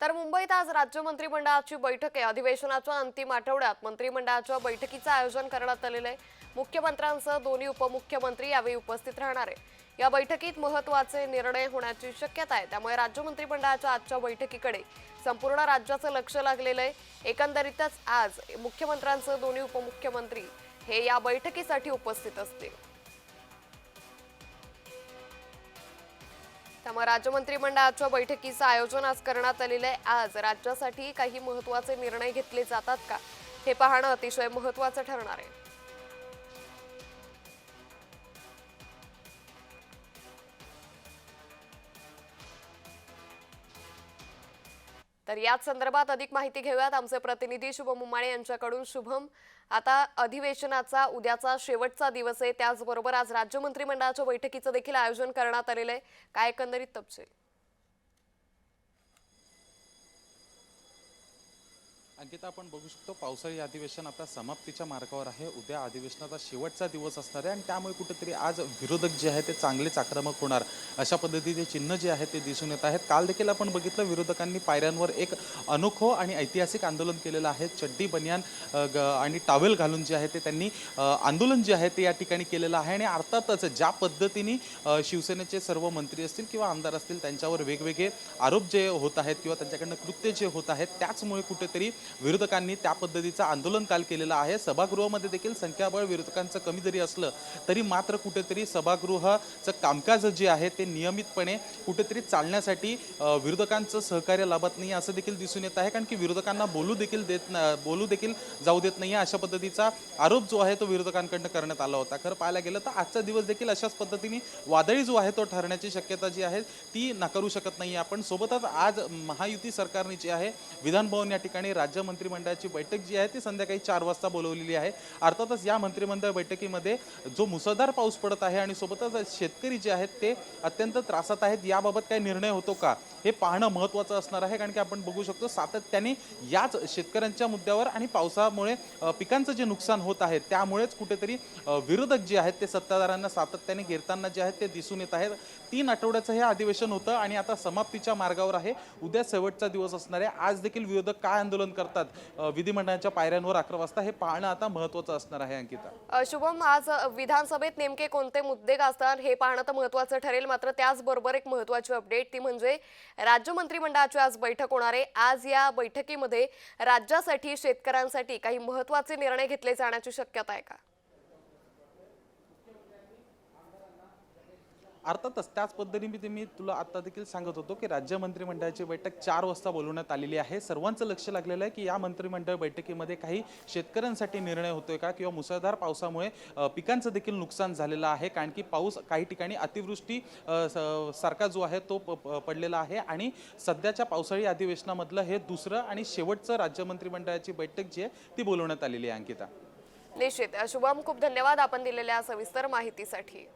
तर मुंबईत आज राज्य मंत्रिमंडळाची बैठक. आहे अधिवेशनाच्या अंतिम आठवड्यात मंत्रिमंडळाच्या बैठकीचं आयोजन करण्यात आलेलं आहे. मुख्यमंत्र्यांसह दोन्ही उपमुख्यमंत्री यावेळी उपस्थित राहणार आहे या बैठकीत महत्त्वाचे निर्णय होण्याची शक्यता आहे. त्यामुळे राज्य मंत्रिमंडळाच्या आजच्या बैठकीकडे संपूर्ण राज्याचं लक्ष लागलेलं आहे. एकंदरीतच आज मुख्यमंत्र्यांसह दोन्ही उपमुख्यमंत्री हे या बैठकीसाठी उपस्थित असतील. त्यामुळे राज्य मंत्रिमंडळाच्या बैठकीचं आयोजन आज करण्यात आलेलं आहे. आज राज्यासाठी काही महत्त्वाचे निर्णय घेतले जातात का? हे पाहणं अतिशय महत्वाचं ठरणार आहे. तर याच संदर्भात अधिक माहिती घेऊयात. आमचे प्रतिनिधी शुभम उमाळे यांच्याकडून. शुभम आता अधिवेशनाचा उद्याचा शेवटचा दिवस आहे. त्याचबरोबर आज राज्य मंत्रिमंडळाच्या बैठकीचं देखील आयोजन करण्यात आलेलं आहे. काय एकंदरीत तपशील? अंकिता आपण बघू शकतो पावसाळी अधिवेशन आता समाप्तीच्या मार्गावर आहे. उद्या अधिवेशनाचा शेवटचा दिवस असणार आहे आणि त्यामुळे कुठेतरी आज विरोधक जे आहे ते चांगलेच आक्रमक होणार. अशा पद्धतीचे चिन्ह जे आहे ते दिसून येत आहेत. काल देखील आपण बघितलं विरोधकांनी पायऱ्यांवर एक अनोखो आणि ऐतिहासिक आंदोलन केलेलं आहे. चड्डी बनियान ग- आणि टावेल घालून जे आहे ते त्यांनी आंदोलन जे आहे ते या ठिकाणी केलेलं आहे. आणि अर्थातच ज्या पद्धतीने शिवसेनेचे सर्व मंत्री असतील किंवा आमदार असतील त्यांच्यावर वेगवेगळे आरोप जे होत आहेत किंवा त्यांच्याकडनं कृत्य जे होत आहेत त्याचमुळे कुठेतरी विरोधकांनी त्या पद्धतीचं आंदोलन काल केलेलं आहे. सभागृहामध्ये देखील संख्याबळ विरोधकांचं कमी जरी असलं तरी मात्र कुठेतरी सभागृहाचं कामकाज जे आहे ते नियमितपणे कुठेतरी चालण्यासाठी विरोधकांचं सहकार्य लाभत नाही असं देखील दिसून येत आहे. कारण की विरोधकांना बोलू देखील देत बोलू देखील जाऊ देत नाही अशा पद्धतीचा आरोप जो आहे तो विरोधकांकडनं करण्यात आला होता. खरं पाहायला गेलं तर आजचा दिवस देखील अशाच पद्धतीने वादळी जो आहे तो ठरण्याची शक्यता जी आहे ती नाकारू शकत नाही आपण. सोबतच आज महायुती सरकारने जी आहे विधानभवन या ठिकाणी राज्य मंत्रिमंडळाची बैठक जी आहे ती संध्याकाळी चार वाजता बोलवलेली आहे. अर्थातच या मंत्रिमंडळ बैठकीमध्ये जो मुसळधार पाऊस पडत आहे आणि सोबतच शेतकरी जे आहेत ते अत्यंत त्रासात आहेत याबाबत काही निर्णय होतो का? हे पाहणं महत्त्वाचं असणार आहे कारण की आपण बघू शकतो सातत्याने याच शेतकऱ्यांच्या मुद्द्यावर आणि पावसामुळे पिकांचं जे नुकसान होत आहे त्यामुळेच कुठेतरी विरोधक जे आहेत ते सत्ताधाऱ्यांना सातत्याने घेरताना जे आहेत ते दिसून येत आहेत. तीन आठवड्याचं हे अधिवेशन होतं आणि आता समाप्तीच्या मार्गावर आहे. उद्या शेवटचा दिवस असणार आहे. आज देखील विरोधक काय आंदोलन करतात? अ, विधिमंडळाच्या पायऱ्यांवर अकरा वाजता हे पाहणं आता महत्वाचं असणार आहे अंकिता. शुभम आज विधानसभेत नेमके कोणते मुद्दे गाजतात हे पाहणं तर महत्वाचं ठरेल. मात्र त्याचबरोबर एक महत्वाची अपडेट ती म्हणजे राज्य मंत्रिमंडळाची आज बैठक होणार आहे. आज या बैठकीमध्ये राज्यासाठी शेतकऱ्यांसाठी काही महत्त्वाचे निर्णय घेतले जाण्याची शक्यता आहे का? अर्थातच त्याच पद्धतीने मी मी तुला आता देखील सांगत होतो की राज्य मंत्रिमंडळाची बैठक चार वाजता बोलवण्यात आलेली आहे. सर्वांचं लक्ष लागलेलं आहे की या मंत्रिमंडळ बैठकीमध्ये काही शेतकऱ्यांसाठी निर्णय होतोय का किंवा मुसळधार पावसामुळे पिकांचं देखील नुकसान झालेलं आहे. कारण की पाऊस काही ठिकाणी अतिवृष्टी स- सारखा जो आहे तो प- प- पडलेला आहे. आणि सध्याच्या पावसाळी अधिवेशनामधलं हे दुसरं आणि शेवटचं राज्य मंत्रिमंडळाची बैठक जी आहे ती बोलवण्यात आलेली आहे अंकिता. निश्चित. शुभम खूप धन्यवाद आपण दिलेल्या सविस्तर माहितीसाठी.